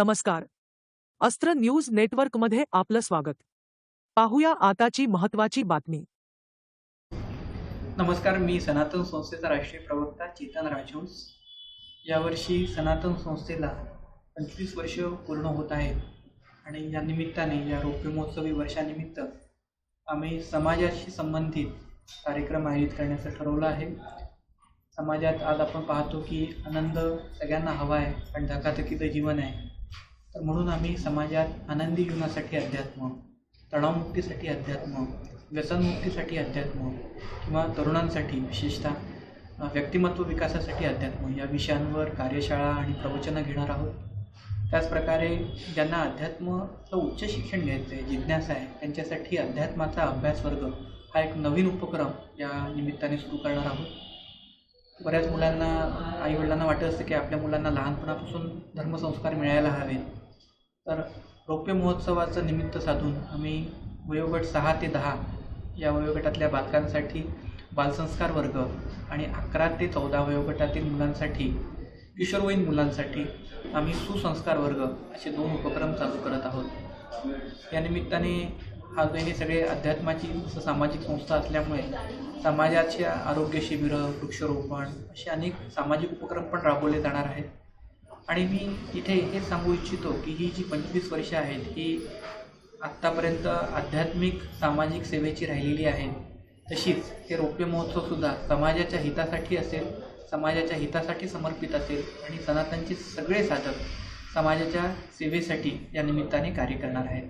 नमस्कार. अस्त्र न्यूज नेटवर्कमध्ये आपलं स्वागत. पाहूया आताची महत्वाची बातमी. नमस्कार मी सनातन संस्थेचा राष्ट्रीय प्रवक्ता चेतन राजहंस. यावर्षी सनातन संस्थेला पंचवीस वर्ष पूर्ण होत आहे आणि या निमित्ताने या रौप्य महोत्सवी वर्षानिमित्त आम्ही समाजाशी संबंधित कार्यक्रम आयोजित करण्याचं ठरवलं आहे. समाजात आज आपण पाहतो की आनंद सगळ्यांना हवा आहे पण धकाधकीचं जीवन आहे. तर म्हणून आम्ही समाजात आनंदी जीवनासाठी अध्यात्म तणावमुक्तीसाठी अध्यात्म व्यसनमुक्तीसाठी अध्यात्म किंवा तरुणांसाठी विशेषतः व्यक्तिमत्व विकासासाठी अध्यात्म या विषयांवर कार्यशाळा आणि प्रवचनं घेणार आहोत. त्याचप्रकारे ज्यांना अध्यात्माचं उच्च शिक्षण घ्यायचं आहे जिज्ञासा आहे त्यांच्यासाठी अध्यात्माचा अभ्यास वर्ग हा एक नवीन उपक्रम या निमित्ताने सुरू करणार आहोत. बऱ्याच मुलांना आईवडिलांना वाटत असतं की आपल्या मुलांना लहानपणापासून धर्मसंस्कार मिळायला हवेत. तर रौप्य महोत्सवाचं निमित्त साधून आम्ही वयोगट सहा ते दहा या वयोगटातल्या बालकांसाठी बालसंस्कार वर्ग आणि अकरा ते चौदा वयोगटातील मुलांसाठी किशोरवयीन मुलांसाठी आम्ही सुसंस्कार वर्ग असे दोन उपक्रम चालू करत आहोत. या निमित्ताने हा हे सगळे अध्यात्माची जसं सामाजिक संस्था असल्यामुळे समाजाच्या आरोग्य शिबिरं वृक्षारोपण असे अनेक सामाजिक उपक्रम पण राबवले जाणार आहेत. आणि मी इथे हे सांगू इच्छितो की ही जी पंचवीस वर्षे आहेत ही आत्तापर्यंत आध्यात्मिक सामाजिक सेवेची राहिलेली आहेत तशीच हे रौप्य महोत्सवसुद्धा समाजाच्या हितासाठी असेल समाजाच्या हितासाठी समर्पित असेल आणि सनातनचे सगळे साधक समाजाच्या सेवेसाठी या निमित्ताने कार्य करणार आहेत.